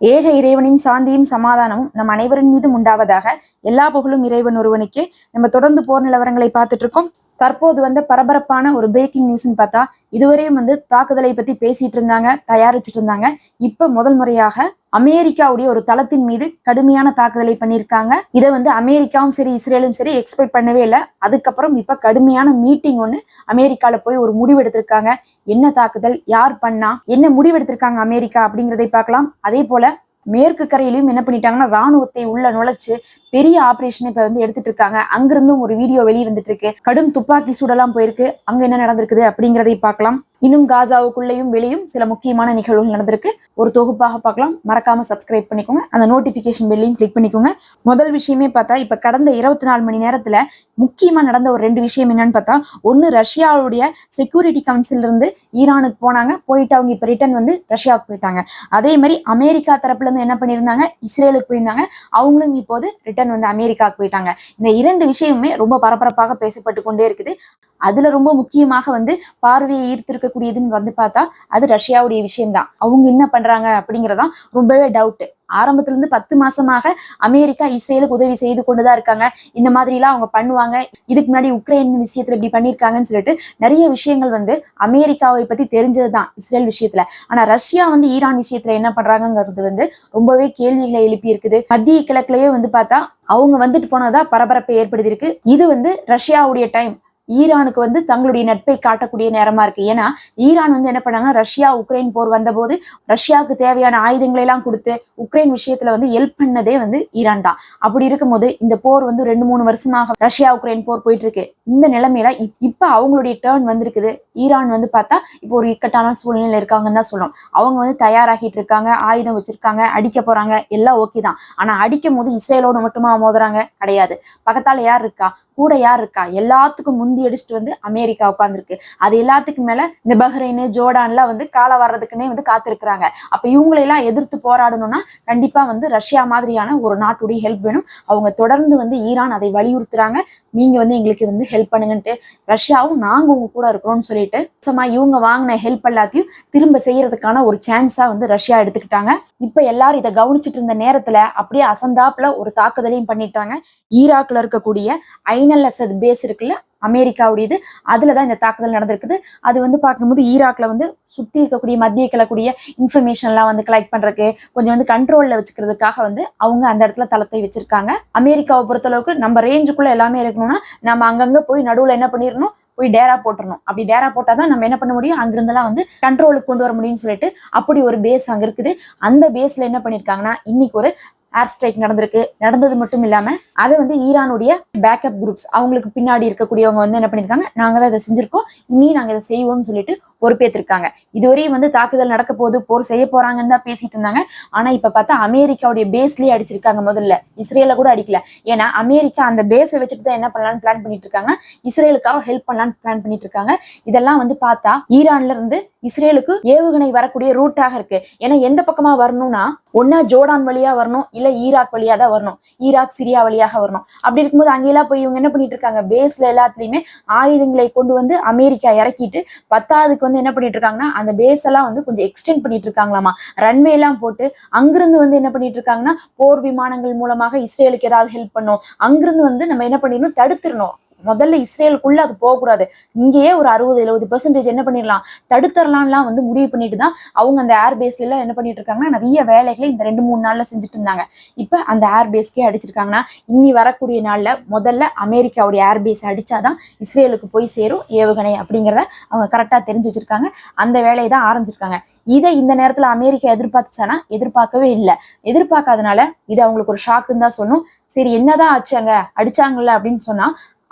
ஏக இறைவனின் சாந்தியும் சமாதானமும் நம் அனைவரின் மீதும் உண்டாவதாக எல்லா புகழும் இறைவன் ஒருவனுக்கே. நம்ம தொடர்ந்து போர் நிலவரங்களை பார்த்துட்டு இருக்கோம் தற்போது வந்த பரபரப்பான ஒரு பிரேக்கிங் நியூஸ்னு பார்த்தா இதுவரையும் வந்து தாக்குதலை பத்தி பேசிட்டு இருந்தாங்க தயாரிச்சிட்டு இருந்தாங்க இப்ப முதல் முறையாக அமெரிக்காவுடைய ஒரு தளத்தின் மீது கடுமையான தாக்குதலை பண்ணியிருக்காங்க. இதை வந்து அமெரிக்காவும் சரி இஸ்ரேலும் சரி எக்ஸ்பெக்ட் பண்ணவே இல்லை. அதுக்கப்புறம் இப்ப கடுமையான மீட்டிங் ஒன்று அமெரிக்கால போய் ஒரு முடிவு எடுத்திருக்காங்க. என்ன தாக்குதல் யார் பண்ணா என்ன முடிவு எடுத்திருக்காங்க அமெரிக்கா அப்படிங்கிறதை பார்க்கலாம். அதே போல மேற்கு கரையிலையும் என்ன பண்ணிட்டாங்கன்னா ராணுவத்தை உள்ள நுழைச்சு பெரிய ஆபரேஷன் இப்ப வந்து எடுத்துட்டு இருக்காங்க. அங்கிருந்தும் ஒரு வீடியோ வெளியே வந்துட்டு இருக்கு. கடும் துப்பாக்கி சூடெல்லாம் போயிருக்கு. அங்க என்ன நடந்திருக்குது அப்படிங்கிறதை பார்க்கலாம். இன்னும் காசாவுக்குள்ளேயும் வெளியும் சில முக்கியமான நிகழ்வுகள் நடந்திருக்கு. ஒரு தொகுப்பாக பார்க்கலாம். மறக்காம சப்ஸ்கிரைப் பண்ணிக்கோங்க. அந்த நோட்டிபிகேஷன் பெல்லையும் கிளிக் பண்ணிக்கோங்க. முதல் விஷயமே பார்த்தா இப்ப கடந்த இருபத்தி நாலு மணி நேரத்துல முக்கியமா நடந்த ஒரு ரெண்டு விஷயம் என்னன்னு பார்த்தா ஒன்னு ரஷ்யாவுடைய செக்யூரிட்டி கவுன்சில் இருந்து ஈரானுக்கு போனாங்க. போயிட்டு அவங்க இப்ப ரிட்டர்ன் வந்து ரஷ்யாவுக்கு போயிட்டாங்க. அதே மாதிரி அமெரிக்கா தரப்புல இருந்து என்ன பண்ணியிருந்தாங்க? இஸ்ரேலுக்கு போயிருந்தாங்க. அவங்களும் இப்போது ரிட்டர்ன் வந்து அமெரிக்காவுக்கு போயிட்டாங்க. இந்த இரண்டு விஷயமுமே ரொம்ப பரபரப்பாக பேசப்பட்டு கொண்டே இருக்குது. அதுல ரொம்ப முக்கியமாக வந்து பார்வையை ஈர்த்திருக்கக்கூடியதுன்னு வந்து பார்த்தா அது ரஷ்யாவுடைய விஷயம்தான். அவங்க என்ன பண்றாங்க அப்படிங்கறதான் ரொம்பவே டவுட் ஆரம்பத்துல இருந்து பத்து மாசமாக அமெரிக்கா இஸ்ரேலுக்கு உதவி செய்து கொண்டுதான் இருக்காங்க. இந்த மாதிரி எல்லாம் அவங்க பண்ணுவாங்க. இதுக்கு முன்னாடி உக்ரைன் விஷயத்துல இப்படி பண்ணிருக்காங்கன்னு சொல்லிட்டு நிறைய விஷயங்கள் வந்து அமெரிக்காவை பத்தி தெரிஞ்சதுதான் இஸ்ரேல் விஷயத்துல. ஆனா ரஷ்யா வந்து ஈரான் விஷயத்துல என்ன பண்றாங்கிறது வந்து ரொம்பவே கேள்விகளை எழுப்பி இருக்குது மத்திய கிழக்குலயே வந்து பார்த்தா அவங்க வந்துட்டு போனதா பரபரப்பை ஏற்படுத்தியிருக்கு. இது வந்து ரஷ்யாவுடைய டைம் ஈரானுக்கு வந்து தங்களுடைய நட்பை காட்டக்கூடிய நேரமா இருக்கு. ஏன்னா ஈரான் வந்து என்ன பண்ணாங்க ரஷ்யா உக்ரைன் போர் வந்தபோது ரஷ்யாவுக்கு தேவையான ஆயுதங்களை எல்லாம் கொடுத்து உக்ரைன் விஷயத்துல வந்து ஹெல்ப் பண்ணதே வந்து ஈரான் தான். அப்படி இருக்கும்போது இந்த போர் வந்து ரெண்டு மூணு வருஷமாக ரஷ்யா உக்ரைன் போர் போயிட்டு இருக்கு இந்த நிலைமையில இப்ப அவங்களுடைய டேர்ன் வந்திருக்குது. ஈரான் வந்து பார்த்தா இப்போ ஒரு இக்கட்டான சூழ்நிலையில இருக்காங்கன்னு தான் சொல்லணும். அவங்க வந்து தயாராகிட்டு இருக்காங்க ஆயுதம் வச்சிருக்காங்க அடிக்க போறாங்க எல்லாம் ஓகே தான். ஆனா அடிக்கும் போது இஸ்ரேலோட மட்டுமா மோதுறாங்க? கிடையாது. பக்கத்தால யார் இருக்கா? கூட யார் இருக்கா? எல்லாத்துக்கும் முந்தி அடிச்சுட்டு வந்து அமெரிக்கா உட்காந்துருக்கு அது எல்லாத்துக்கும் மேல இந்த பஹ்ரைனு ஜோர்டான்லாம் வந்து காலை வர்றதுக்குன்னே வந்து காத்திருக்கிறாங்க. அப்ப இவங்களையெல்லாம் எதிர்த்து போராடணும்னா கண்டிப்பா வந்து ரஷ்யா மாதிரியான ஒரு நாட்டுடைய ஹெல்ப் வேணும். அவங்க தொடர்ந்து வந்து ஈரான் அதை வலியுறுத்துறாங்க. நீங்க வந்து எங்களுக்கு வந்து ஹெல்ப் பண்ணுங்கன்ட்டு ரஷ்யாவும் நாங்க உங்க கூட இருக்கிறோம்னு சொல்லிட்டு சும்மா இவங்க வாங்கின ஹெல்ப் எல்லாத்தையும் திரும்ப செய்யறதுக்கான ஒரு சான்ஸா வந்து ரஷ்யா எடுத்துக்கிட்டாங்க. இப்போ எல்லாரும் இதை கவனிச்சிட்டு இருந்த நேரத்துல அப்படியே அசந்தாப்புல ஒரு தாக்குதலையும் பண்ணிட்டாங்க. ஈராக்ல இருக்கக்கூடிய ஐநல்எஸ்எத் பேஸ் இருக்குல்ல அமெரிக்காவுடையது. அதுல தான் இந்த தாக்குதல் நடந்திருக்குது. அது வந்து பார்க்கும்போது ஈராக்ல வந்து சுத்தி இருக்கக்கூடிய மத்திய கிழக்கூடிய இன்ஃபர்மேஷன்லாம் வந்து கலெக்ட் பண்றதுக்கு கொஞ்சம் வந்து கண்ட்ரோல்ல வச்சுக்கிறதுக்காக வந்து அவங்க அந்த இடத்துல தளத்தை வச்சிருக்காங்க. அமெரிக்காவை பொறுத்தளவுக்கு நம்ம ரேஞ்சுக்குள்ள எல்லாமே இருக்கணும்னா நம்ம அங்கங்க போய் நடுவுல என்ன பண்ணிடணும் போய் டேரா போட்டுறணும் அப்படி டேரா போட்டாதான் நம்ம என்ன பண்ண முடியும்? அங்கிருந்தெல்லாம் வந்து கண்ட்ரோலுக்கு கொண்டு வர முடியும்னு சொல்லிட்டு அப்படி ஒரு பேஸ் அங்க இருக்குது. அந்த பேஸ்ல என்ன பண்ணிருக்காங்கன்னா இன்னைக்கு ஒரு ஏர் ஸ்ட்ரைக் நடந்திருக்கு. நடந்தது மட்டும் இல்லாம அதை வந்து ஈரானுடைய பேக்கப் குரூப்ஸ் அவங்களுக்கு பின்னாடி இருக்கக்கூடியவங்க வந்து என்ன பண்ணிருக்காங்க? நாங்க தான் இதை செஞ்சிருக்கோம். இனி நாங்க இதை செய்வோம்னு சொல்லிட்டு பொறுப்பேற்றிருக்காங்க இதுவரையும் வந்து தாக்குதல் நடக்க போது போர் செய்ய போறாங்கன்னு தான் பேசிட்டு இருந்தாங்க. ஆனா இப்ப பார்த்தா அமெரிக்காவுடைய பேஸ்லயே அடிச்சிருக்காங்க முதல்ல. இஸ்ரேல கூட அடிக்கல. ஏன்னா அமெரிக்கா அந்த பேஸை வச்சுட்டு தான் என்ன பண்ணலாம்னு பிளான் பண்ணிட்டு இருக்காங்க. இஸ்ரேலுக்காக ஹெல்ப் பண்ணலாம்னு பிளான் பண்ணிட்டு இருக்காங்க. இதெல்லாம் வந்து பார்த்தா ஈரான்ல இருந்து இஸ்ரேலுக்கு ஏவுகணை வரக்கூடிய ரூட்டாக இருக்கு. ஏன்னா எந்த பக்கமா வரணும்னா ஒன்னா ஜோர்டான் வழியா வரணும் இல்ல ஈராக் வழியா தான் வரணும். ஈராக் சிரியா வழியாக வரணும். அப்படி இருக்கும்போது அங்கெல்லாம் போய் இவங்க என்ன பண்ணிட்டு இருக்காங்க? பேஸ்ல எல்லாத்துலயுமே ஆயுதங்களை கொண்டு வந்து அமெரிக்கா இறக்கிட்டு பத்தாவதுக்கு வந்து என்ன பண்ணிட்டு இருக்காங்கன்னா அந்த பேஸ் எல்லாம் வந்து கொஞ்சம் எக்ஸ்டெண்ட் பண்ணிட்டு இருக்காங்களாமா? ரன்வே எல்லாம் போட்டு அங்கிருந்து வந்து என்ன பண்ணிட்டு இருக்காங்கன்னா போர் விமானங்கள் மூலமாக இஸ்ரேலுக்கு ஏதாவது ஹெல்ப் பண்ணும். அங்கிருந்து வந்து நம்ம என்ன பண்ணிடணும்? தடுத்துடணும். முதல்ல இஸ்ரேலுக்குள்ள அது போகக்கூடாது. இங்கேயே ஒரு அறுபது எழுபது பெர்சன்டேஜ் என்ன பண்ணிடலாம்? தடுத்துடலாம்லாம் வந்து முடிவு பண்ணிட்டு தான் அவங்க அந்த ஏர் பேஸ்ல எல்லாம் என்ன பண்ணிட்டு இருக்காங்கன்னா நிறைய வேலைகளை இந்த ரெண்டு மூணு நாள்ல செஞ்சுட்டு இருந்தாங்க. இப்ப அந்த ஏர் பேஸ்க்கே அடிச்சிருக்காங்கன்னா இன்னி வரக்கூடிய நாள்ல முதல்ல அமெரிக்காவுடைய ஏர் பேஸ் அடிச்சாதான் இஸ்ரேலுக்கு போய் சேரும் ஏவுகணை அப்படிங்கிறத அவங்க கரெக்டா தெரிஞ்சு வச்சிருக்காங்க. அந்த வேலையை தான் ஆரம்பிச்சிருக்காங்க. இதை இந்த நேரத்துல அமெரிக்கா எதிர்பார்த்துச்சானா எதிர்பார்க்கவே இல்லை. எதிர்பார்க்காதனால இது அவங்களுக்கு ஒரு ஷாக்குன்னு தான் சொன்னோம் சரி என்னதான் ஆச்சு அங்க? அடிச்சாங்கல்ல அப்படின்னு சொன்னா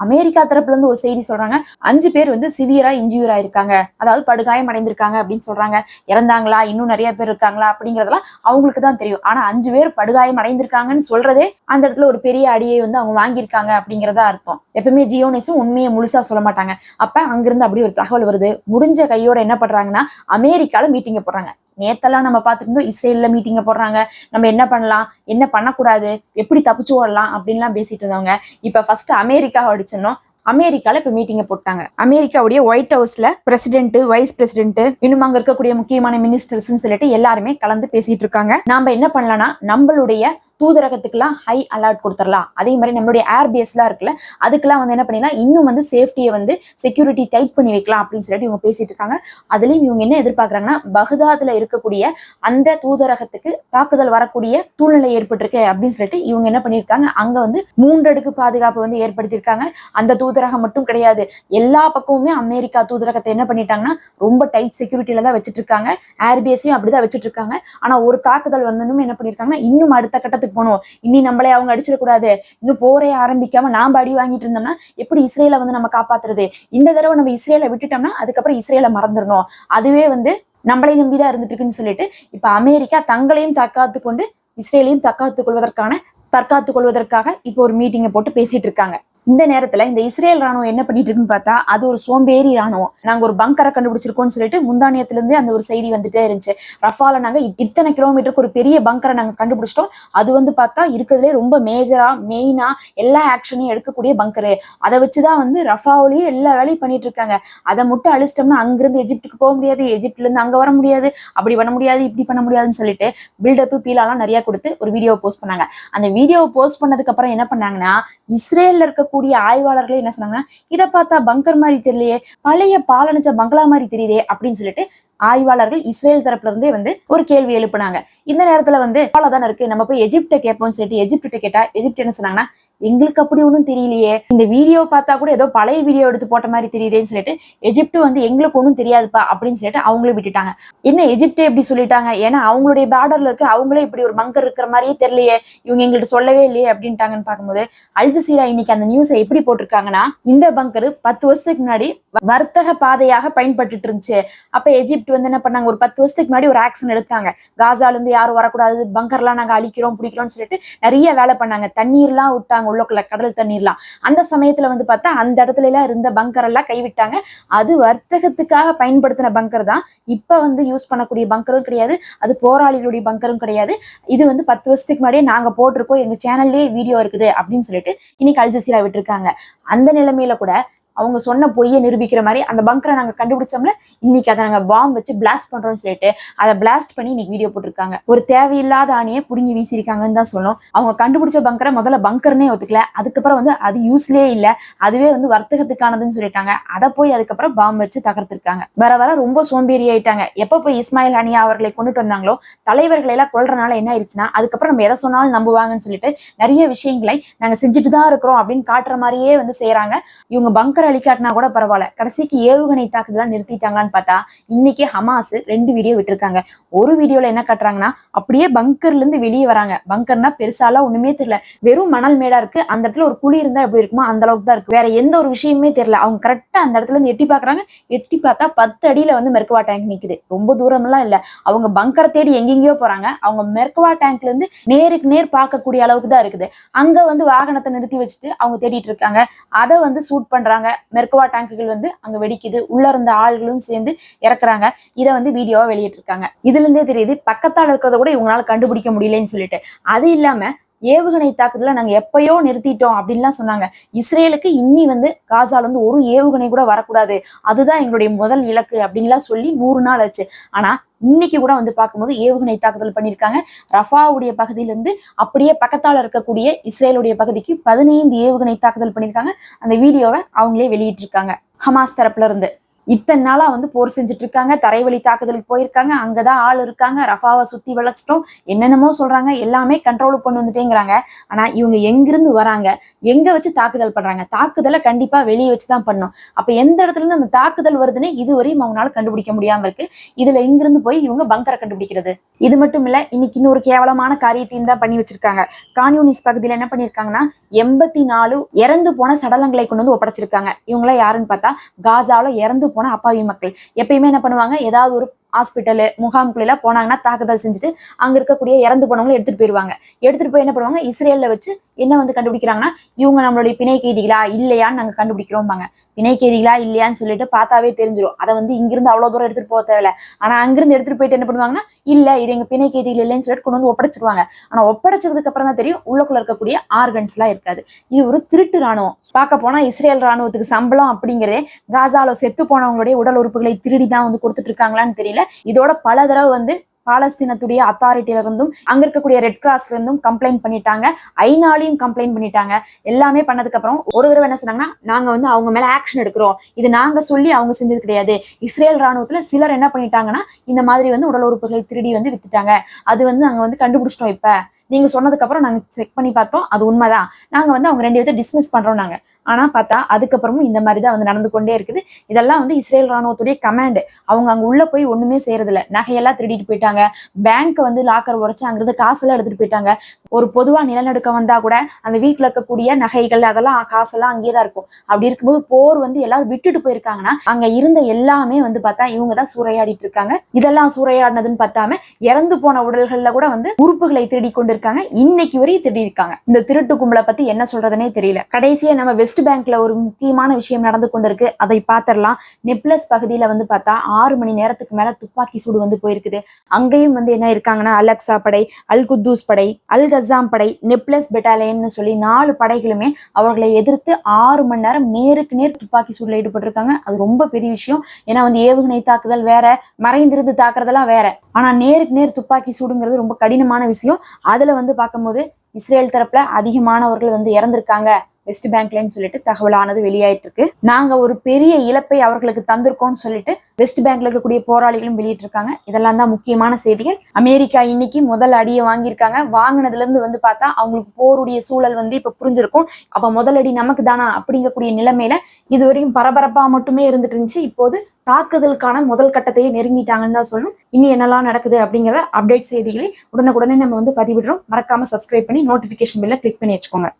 அமெரிக்கா தரப்புல இருந்து ஒரு செய்தி சொல்றாங்க. அஞ்சு பேர் வந்து சிவியரா இன்ஜூர் ஆயிருக்காங்க. அதாவது படுகாயம் அடைந்திருக்காங்க அப்படின்னு சொல்றாங்க. இறந்தாங்களா? இன்னும் நிறைய பேர் இருக்காங்களா? அப்படிங்கறதெல்லாம் அவங்களுக்கு தான் தெரியும். ஆனா அஞ்சு பேர் படுகாயம் அடைந்திருக்காங்கன்னு சொல்றதே அந்த இடத்துல ஒரு பெரிய அடியை வந்து அவங்க வாங்கியிருக்காங்க அப்படிங்கறதா அர்த்தம். எப்பவுமே ஜியோ நியூஸும் உண்மையை முழுசா சொல்ல மாட்டாங்க. அப்ப அங்கிருந்து அப்படி ஒரு தகவல் வருது. முடிஞ்ச கையோட என்ன பண்றாங்கன்னா அமெரிக்கால மீட்டிங்க போடுறாங்க. நேத்தெல்லாம் நம்ம பார்த்துருந்தோம் இஸ்ரேல்ல மீட்டிங்க போடுறாங்க. நம்ம என்ன பண்ணலாம்? என்ன பண்ணக்கூடாது? எப்படி தப்பிச்சு ஓடலாம்? அப்படின்லாம் பேசிட்டு இருந்தவங்க. இப்ப ஃபர்ஸ்ட் அமெரிக்கா அடிச்சிடணும். அமெரிக்கால இப்ப மீட்டிங்கை போட்டாங்க. அமெரிக்காவுடைய ஒயிட் ஹவுஸ்ல பிரசிடென்ட் வைஸ் பிரசிடென்ட் இன்னும் அங்க இருக்கக்கூடிய முக்கியமான மினிஸ்டர்ஸ் சொல்லிட்டு எல்லாருமே கலந்து பேசிட்டு இருக்காங்க. நாம என்ன பண்ணலாம்னா நம்மளுடைய தூதரகத்துக்குலாம் ஹை அலர்ட் கொடுத்துடலாம். அதே மாதிரி நம்மளுடைய ஏர்பேஸ்லாம் இருக்குல்ல அதுக்கெல்லாம் வந்து என்ன பண்ணிடலாம்? இன்னும் வந்து சேஃப்டியை வந்து செக்யூரிட்டி டைட் பண்ணி வைக்கலாம் அப்படின்னு சொல்லிட்டு இவங்க பேசிட்டு இருக்காங்க. அதுலேயும் இவங்க என்ன எதிர்பார்க்குறாங்கன்னா பகதாதுல இருக்கக்கூடிய அந்த தூதரகத்துக்கு தாக்குதல் வரக்கூடிய சூழ்நிலை ஏற்பட்டிருக்கு அப்படின்னு சொல்லிட்டு இவங்க என்ன பண்ணியிருக்காங்க அங்கே வந்து மூன்றடுக்கு பாதுகாப்பு வந்து ஏற்படுத்தியிருக்காங்க. அந்த தூதரகம் மட்டும் கிடையாது எல்லா பக்கமுமே அமெரிக்கா தூதரகத்தை என்ன பண்ணிட்டாங்கன்னா ரொம்ப டைட் செக்யூரிட்டியில தான் வச்சுட்டு இருக்காங்க. ஏர்பேஸையும் அப்படிதான் வச்சுட்டு இருக்காங்க. ஆனால் ஒரு தாக்குதல் வந்தனும் என்ன பண்ணியிருக்காங்கன்னா இன்னும் அடுத்த கட்டத்துக்கு போகணும் இனி நம்மளே அவங்க அடிச்சிடக்கூடாது. இன்னும் போரே ஆரம்பிக்காம நாம அடி வாங்கிட்டு இருந்தோம்னா எப்படி இஸ்ரேலை வந்து நம்ம காப்பாத்துறது? இந்த தடவை நம்ம இஸ்ரேலை விட்டுட்டோம்னா அதுக்கப்புறம் இஸ்ரேலை மறந்துடணும். அதுவே வந்து நம்மளே நம்பிதான் இருந்துட்டு இருக்குன்னு சொல்லிட்டு இப்ப அமெரிக்கா தங்களையும் தற்காத்து கொண்டு இஸ்ரேலையும் தற்காத்துக் கொள்வதற்கான தற்காத்துக் கொள்வதற்காக இப்போ ஒரு மீட்டிங்கை போட்டு பேசிட்டு இருக்காங்க. இந்த நேரத்துல இந்த இஸ்ரேல் ராணுவம் என்ன பண்ணிட்டு இருக்குன்னு பார்த்தா அது ஒரு சோம்பேறி ராணுவம் நாங்க ஒரு பங்கரை கண்டுபிடிச்சிருக்கோம்னு சொல்லிட்டு முந்தானியத்துல இருந்து அந்த ஒரு செய்தி வந்துட்டே இருந்துச்சு. ரஃபால நாங்க இத்தனை கிலோமீட்டருக்கு ஒரு பெரிய பங்கரை நாங்க கண்டுபிடிச்சிட்டோம். அது வந்து பார்த்தா இருக்கிறதுலே ரொம்ப மேஜரா மெயினா எல்லா ஆக்ஷனையும் எடுக்கக்கூடிய பங்கரு அதை வச்சுதான் வந்து ரஃபாவிலேயே எல்லா வேலையும் பண்ணிட்டு இருக்காங்க. அதை மட்டும் அழிச்சிட்டோம்னா அங்கிருந்து எஜிப்டுக்கு போக முடியாது எஜிப்ட்ல இருந்து அங்க வர முடியாது அப்படி பண்ண முடியாது இப்படி பண்ண முடியாதுன்னு சொல்லிட்டு பில்டப்பு பீலாலாம் நிறைய கொடுத்து ஒரு வீடியோ போஸ்ட் பண்ணாங்க. அந்த வீடியோவை போஸ்ட் பண்ணதுக்கு அப்புறம் என்ன பண்ணாங்கன்னா இஸ்ரேல்ல இருக்கக்கூடிய ஆய்வாளர்களே என்ன சொன்னாங்கன்னா இதை பார்த்தா பங்கர் மாதிரி தெரியலையே பழைய பாலனிச்ச பங்களா மாதிரி தெரியுதே அப்படின்னு சொல்லிட்டு ஆய்வாளர்கள் இஸ்ரேல் தரப்புல இருந்தே வந்து ஒரு கேள்வி எழுப்புனாங்க. இந்த நேரத்துல வந்து அவ்வளவுதானே இருக்கு நம்ம போய் எஜிப்ட கேட்போம்னு சொல்லிட்டு எஜிப்ட கேட்டா எஜிப்ட் என்ன சொன்னாங்கன்னா எங்களுக்கு அப்படி ஒன்றும் தெரியலையே. இந்த வீடியோ பார்த்தா கூட ஏதோ பழைய வீடியோ எடுத்து போட்ட மாதிரி தெரியுதேன்னு சொல்லிட்டு எஜிப்ட் வந்து எங்களுக்கு ஒன்றும் தெரியாதுப்பா அப்படின்னு சொல்லிட்டு அவங்களும் விட்டுட்டாங்க. என்ன எஜிப்டே எப்படி சொல்லிட்டாங்க? ஏன்னா அவங்களுடைய பார்டர்ல இருக்க அவங்களே இப்படி ஒரு பங்கர் இருக்கிற மாதிரியே தெரியலையே. இவங்க எங்கள்கிட்ட சொல்லவே இல்லையே அப்படின்ட்டாங்கன்னு பார்க்கும்போது அல்ஜசீரா இன்னைக்கு அந்த நியூஸை எப்படி போட்டிருக்காங்கன்னா இந்த பங்கர் பத்து வருஷத்துக்கு முன்னாடி வர்த்தக பாதையாக பயன்பட்டுட்டு இருந்துச்சு. அப்ப எஜிப்ட் வந்து என்ன பண்ணாங்க? ஒரு பத்து வருஷத்துக்கு முன்னாடி ஒரு ஆக்ஷன் எடுத்தாங்க. காசால இருந்து யாரும் வரக்கூடாது பங்கர்லாம் நாங்க அழிக்கிறோம் பிடிக்கிறோம்னு சொல்லிட்டு நிறைய வேலை பண்ணாங்க. தண்ணீர்லாம் விட்டாங்க உள்ள கடல் தண்ணீர்லாம். அந்த சமயத்துல வந்து பார்த்தா அந்த இடத்துல எல்லாம் இருந்த பங்கர் எல்லாம் கைவிட்டாங்க. அது வர்த்தகத்துக்காக பயன்படுத்தின பங்கர் தான். இப்ப வந்து யூஸ் பண்ணக்கூடிய பங்கரும் கிடையாது. அது போராளிகளுடைய பங்கரும் கிடையாது. இது வந்து பத்து வருஷத்துக்கு முன்னாடியே நாங்க போட்டிருக்கோம். எங்க சேனல்லயே வீடியோ இருக்குது அப்படின்னு சொல்லிட்டு இன்னைக்கு அல்ஜசீரா விட்டுருக்காங்க. அந்த நிலைமையில கூட அவங்க சொன்ன பொய்யை நிரூபிக்கிற மாதிரி அந்த பங்கரை நாங்கள் கண்டுபிடிச்சோம்ல இன்னைக்கு அதை நாங்கள் பாம் வச்சு பிளாஸ்ட் பண்ணுறோம்னு சொல்லிட்டு அதை பிளாஸ்ட் பண்ணி இன்னைக்கு வீடியோ போட்டிருக்காங்க. ஒரு தேவையில்லாத ஆணியை புடுங்கி வீசியிருக்காங்கன்னு தான் சொல்லணும். அவங்க கண்டுபிடிச்ச பங்கரை முதல்ல பங்கர்னே ஒத்துக்கல அதுக்கப்புறம் வந்து அது யூஸ்லேயே இல்லை. அதுவே வந்து வர்த்தகத்துக்கானதுன்னு சொல்லிட்டாங்க. அதை போய் அதுக்கப்புறம் பாம் வச்சு தகர்த்திருக்காங்க. வர வர ரொம்ப சோம்பேறி ஆயிட்டாங்க எப்போ போய் இஸ்மாயில் அனியா அவர்களை கொண்டுட்டு வந்தாங்களோ தலைவர்களை எல்லாம் கொள்றனால என்ன ஆயிடுச்சுன்னா அதுக்கப்புறம் நம்ம எதை சொன்னாலும் நம்புவாங்கன்னு சொல்லிட்டு நிறைய விஷயங்களை நாங்கள் செஞ்சுட்டு தான் இருக்கிறோம் அப்படின்னு காட்டுற மாதிரியே வந்து செய்யறாங்க இவங்க பங்கர் அழிக்காட்டினா கூட பரவாயில்ல. கடைசிக்கு ஏவுகணை தாக்குதலாம் நிறுத்திட்டாங்களான்னு பார்த்தா இன்னைக்கு ஹமாஸ் ரெண்டு வீடியோ விட்டுருக்காங்க. ஒரு வீடியோல என்ன காட்டுறாங்கன்னா அப்படியே பங்கர்ல இருந்து வெளியே வராங்க. பங்கர்னா பெருசாலாம் ஒண்ணுமே தெரியல. வெறும் மணல் மேடா இருக்கு. அந்த இடத்துல ஒரு குழி இருந்தா எப்படி இருக்குமோ அந்த அளவுக்கு தான் இருக்கு. வேற எந்த ஒரு விஷயமே தெரியல. அவங்க கரெக்டா அந்த இடத்துல இருந்து எட்டி பாக்குறாங்க எட்டி பார்த்தா பத்து அடியில வந்து மெர்கவா டேங்க் நிக்குது. ரொம்ப தூரம்லாம் இல்ல. அவங்க பங்கரை தேடி எங்கெங்கயோ போறாங்க. அவங்க மெர்கவா டேங்க்ல இருந்து நேருக்கு நேர் பார்க்கக்கூடிய அளவுக்கு தான் இருக்குது. அங்க வந்து வாகனத்தை நிறுத்தி வச்சுட்டு அவங்க தேடிட்டு இருக்காங்க. அதை வந்து சூட் பண்றாங்க. மெர்கவா டேங்குகள் வந்து அங்க வெடிக்குது. உள்ள இருந்த ஆள்களும் சேர்ந்து இறக்குறாங்க. இதை வந்து வீடியோவா வெளியிட்டு இருக்காங்க இதுல இருந்தே தெரியுது பக்கத்தால இருக்கிறத கூட இவங்களால கண்டுபிடிக்க முடியலன்னு சொல்லிட்டு. அது இல்லாம ஏவுகணை தாக்குதல நாங்க எப்பயோ நிறுத்திட்டோம் அப்படின்லாம் சொன்னாங்க. இஸ்ரேலுக்கு இன்னி வந்து காசால இருந்து ஒரு ஏவுகணை கூட வரக்கூடாது. அதுதான் எங்களுடைய முதல் இலக்கு அப்படின்லாம் சொல்லி நூறு நாள் ஆச்சு. ஆனா இன்னைக்கு கூட வந்து பார்க்கும்போது ஏவுகணை தாக்குதல் பண்ணியிருக்காங்க. ரஃபாவுடைய பகுதியிலிருந்து அப்படியே பக்கத்தால் இருக்கக்கூடிய இஸ்ரேலுடைய பகுதிக்கு பதினைந்து ஏவுகணை தாக்குதல் பண்ணியிருக்காங்க. அந்த வீடியோவை அவங்களே வெளியிட்டிருக்காங்க. ஹமாஸ் தரப்புல இருந்து. இத்தனை நாளா வந்து போர் செஞ்சுட்டு இருக்காங்க தரைவழி தாக்குதலுக்கு போயிருக்காங்க அங்கதான் ஆள் இருக்காங்க ரஃபாவை சுத்தி வளைச்சிட்டோம் என்னென்னமோ சொல்றாங்க எல்லாமே கண்ட்ரோலுக்கு கொண்டு வந்துட்டேங்கிறாங்க. ஆனா இவங்க எங்கிருந்து வராங்க எங்க வச்சு தாக்குதல் பண்றாங்க தாக்குதலை கண்டிப்பா வெளியே வச்சுதான் பண்ணும் அப்ப எந்த இடத்துல இருந்து அந்த தாக்குதல் வருதுன்னு இதுவரையும் அவங்களால கண்டுபிடிக்க முடியாம இருக்கு. இதுல எங்கிருந்து போய் இவங்க பங்கரை கண்டுபிடிக்கிறது? இது மட்டும் இல்ல இன்னைக்கு இன்னொரு கேவலமான காரியத்தையும் தான் பண்ணி வச்சிருக்காங்க. கான்யூனிஸ் பகுதியில என்ன பண்ணிருக்காங்கன்னா எண்பத்தி நாலு இறந்து போன சடலங்களை கொண்டு வந்து ஒப்படைச்சிருக்காங்க. இவங்கள யாருன்னு பார்த்தா காசால இறந்து போன அப்பாவி மக்கள். எப்பயுமே என்ன பண்ணுவாங்க? ஏதாவது ஒரு ஹாஸ்பிட்டலு முகாம்குள்ளெல்லாம் போனாங்கன்னா தாக்குதல் செஞ்சுட்டு அங்கே இருக்கக்கூடிய இறந்து போனவங்களை எடுத்துட்டு போயிடுவாங்க எடுத்துகிட்டு போய் என்ன பண்ணுவாங்க? இஸ்ரேலில் வச்சு என்ன வந்து கண்டுபிடிக்கிறாங்கன்னா இவங்க நம்மளுடைய பிணை கைதிகளா இல்லையான்னு நாங்கள் கண்டுபிடிக்கிறோம்பாங்க. பிணை கைதிகளா இல்லையான்னு சொல்லிட்டு பார்த்தாவே தெரிஞ்சிடும் அதை வந்து இங்கிருந்து அவ்வளோ தூரம் எடுத்துகிட்டு போக தேவையில்ல. ஆனால் அங்கிருந்து எடுத்துட்டு போயிட்டு என்ன பண்ணுவாங்கன்னா இல்லை இது எங்கள் பிணை கைதிகள் இல்லைன்னு சொல்லிட்டு கொண்டு வந்து ஒப்படைச்சிருவாங்க. ஆனால் ஒப்படைச்சதுக்கு அப்புறம் தான் தெரியும் உள்ளக்குள்ள இருக்கக்கூடிய ஆர்கன்ஸ்லாம் இருக்காது. இது ஒரு திருட்டு ராணுவம் பார்க்க போனால் இஸ்ரேல் ராணுவத்துக்கு சம்பளம் அப்படிங்கிறதே காசால செத்து போனவங்களுடைய உடல் உறுப்புகளை திருடி தான் வந்து கொடுத்துட்டு இருக்காங்களான்னு தெரியல. இதோட பல தடவை வந்து பாலஸ்தீனத்துடைய அத்தாரிட்டியில இருந்தும் அங்க இருக்கக்கூடிய ரெட் கிராஸ்ல இருந்தும் கம்ப்ளைண்ட் பண்ணிட்டாங்க. ஐநாலையும் கம்ப்ளைண்ட் பண்ணிட்டாங்க. எல்லாமே பண்ணதுக்கு அப்புறம் ஒரு தடவை என்ன சொன்னாங்கன்னா நாங்க வந்து அவங்க மேல ஆக்ஷன் எடுக்கிறோம். இது நாங்க சொல்லி அவங்க செஞ்சது கிடையாது. இஸ்ரேல் ராணுவத்துல சிலர் என்ன பண்ணிட்டாங்கன்னா இந்த மாதிரி வந்து உடல் உறுப்புகளை திருடி வந்து வித்துட்டாங்க. அது வந்து நாங்க வந்து கண்டுபிடிச்சிட்டோம் இப்ப. நீங்க சொன்னதுக்கு அப்புறம் நாங்க செக் பண்ணி பார்த்தோம். அது உண்மைதான். நாங்க வந்து அவங்க ரெண்டு பேர்த்த டிஸ்மிஸ் பண்றோம் நாங்க. ஆனா பார்த்தா அதுக்கப்புறமும் இந்த மாதிரி தான் வந்து நடந்து கொண்டே இருக்குது. இதெல்லாம் வந்து இஸ்ரேல் ராணுவத்துடைய கமாண்டு அவங்க அங்கே உள்ள போய் ஒண்ணுமே செய்யறது இல்ல நகையெல்லாம் திருடிட்டு போயிட்டாங்க. பேங்க் வந்து லாக்கர் உடைச்சாங்கிறது காசெல்லாம் எடுத்துட்டு போயிட்டாங்க. ஒரு பொதுவா நிலநடுக்கம் வந்தா கூட அந்த வீட்டுல இருக்கக்கூடிய நகைகள் அதெல்லாம் காசெல்லாம் அங்கேயே தான் இருக்கும். அப்படி இருக்கும்போது போர் வந்து எல்லாரும் விட்டுட்டு போயிருக்காங்கன்னா அங்க இருந்த எல்லாமே வந்து பார்த்தா இவங்க தான் சூறையாடிட்டு இருக்காங்க. இதெல்லாம் சூறையாடினதுன்னு பார்த்தாம இறந்து போன உடல்கள்ல கூட வந்து உறுப்புகளை திருடி கொண்டிருக்காங்க. இன்னைக்கு வரையும் திருடி இருக்காங்க இந்த திருட்டு கும்பலை பத்தி என்ன சொல்றதுனே தெரியல. கடைசியா நம்ம வெஸ்ட் பேங்க்ல ஒரு முக்கியமான விஷயம் நடந்து கொண்டிருக்கு. அதை பார்த்திடலாம். நெப்லஸ் பகுதியில வந்து பார்த்தா ஆறு மணி நேரத்துக்கு மேல துப்பாக்கி சூடு வந்து போயிருக்குது. அங்கேயும் வந்து என்ன இருக்காங்கன்னா அலக்சா படை அல் குத்தூஸ் படை அல் கசாம் படை நெப்லஸ் பெட்டாலியன்னு சொல்லி நாலு படைகளுமே அவர்களை எதிர்த்து ஆறு மணி நேரம் நேருக்கு நேர் துப்பாக்கி சூடுல ஈடுபட்டிருக்காங்க. அது ரொம்ப பெரிய விஷயம். ஏன்னா வந்து ஏவுகணை தாக்குதல் வேற மறைந்திருந்து தாக்குறதெல்லாம் வேற. ஆனா நேருக்கு நேர் துப்பாக்கி சூடுங்கிறது ரொம்ப கடினமான விஷயம். அதுல வந்து பார்க்கும்போது இஸ்ரேல் தரப்புல அதிகமானவர்கள் வந்து இறந்திருக்காங்க. வெஸ்ட் பேங்க்லன்னு சொல்லிட்டு தகவலானது வெளியாயிட்டு இருக்கு நாங்க ஒரு பெரிய இழப்பை அவர்களுக்கு தந்திருக்கோம்னு சொல்லிட்டு வெஸ்ட் பேங்க்ல இருக்கக்கூடிய போராளிகளும் வெளியிட்டு இருக்காங்க இதெல்லாம் தான் முக்கியமான செய்திகள். அமெரிக்கா இன்னைக்கு முதல் அடியை வாங்கியிருக்காங்க. வாங்கினதுல இருந்து வந்து பார்த்தா அவங்களுக்கு போருடைய சூழல் வந்து இப்ப புரிஞ்சிருக்கும். அப்ப முதல் அடி நமக்கு தானா அப்படிங்கக்கூடிய நிலைமையில இது வரையும் பரபரப்பா மட்டுமே இருந்துட்டு இருந்துச்சு. இப்போது தாக்குதலுக்கான முதல் கட்டத்தையே நெருங்கிட்டாங்கன்னு தான் சொல்லணும். இனி என்னெல்லாம் நடக்குது அப்படிங்கிற அப்டேட் செய்திகளை உடனுக்குடனே நம்ம வந்து பதிவிடுறோம். மறக்காம சப்ஸ்கிரைப் பண்ணி நோட்டிபிகேஷன் பில்ல கிளிக் பண்ணி வச்சுக்கோங்க.